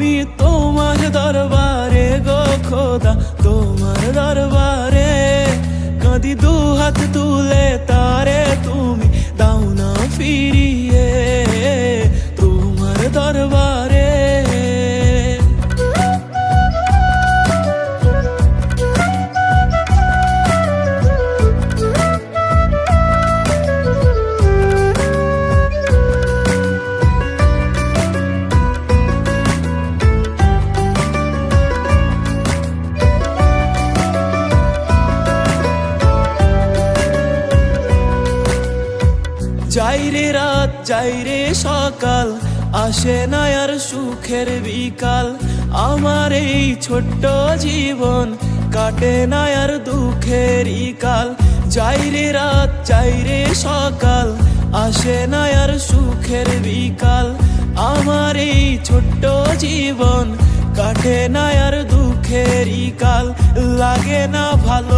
আমি তোমার দরবারে গো খোদা তোমার দরবারে কাঁদি দু হাত তুলে যাই রে রাত, যাই রে সকাল, আসে না আর সুখের বিকাল। আমার এই ছোট্ট জীবন কাটে না আর দুঃখেরই কাল। যাই রে রাত, যাই রে সকাল, আসে না আর সুখের বিকাল। আমার এই ছোট্ট জীবন কাটে না আর দুঃখেরই কাল। লাগে না ভালো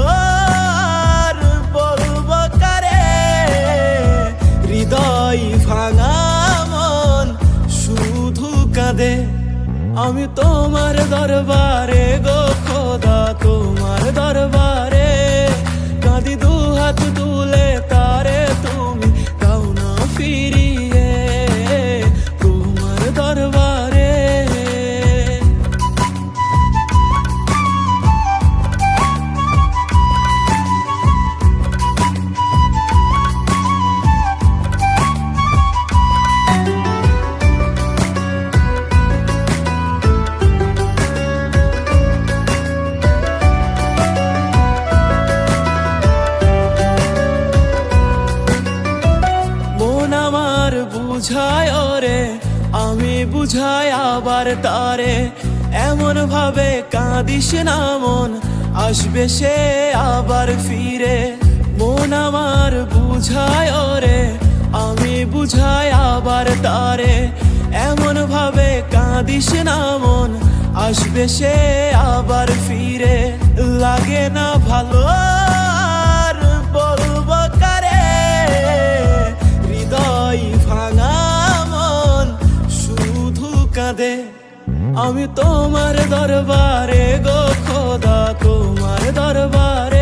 আমি তোমার দরবারে গো খোদা তোমার দরবারে কাঁদি দু হাত তুলে বুঝায় ওরে, আমি বুঝাই আবার তারে। এমন ভাবে কাঁদিস না মন, আসবে সে আবার ফিরে। মন আমার বুঝায় ওরে, আমি বুঝাই আবার তারে। এমন ভাবে কাঁদিস না মন, আসবে সে আবার ফিরে। কাঁদে আমি তোমার দরবারে গো খোদা তোমার দরবারে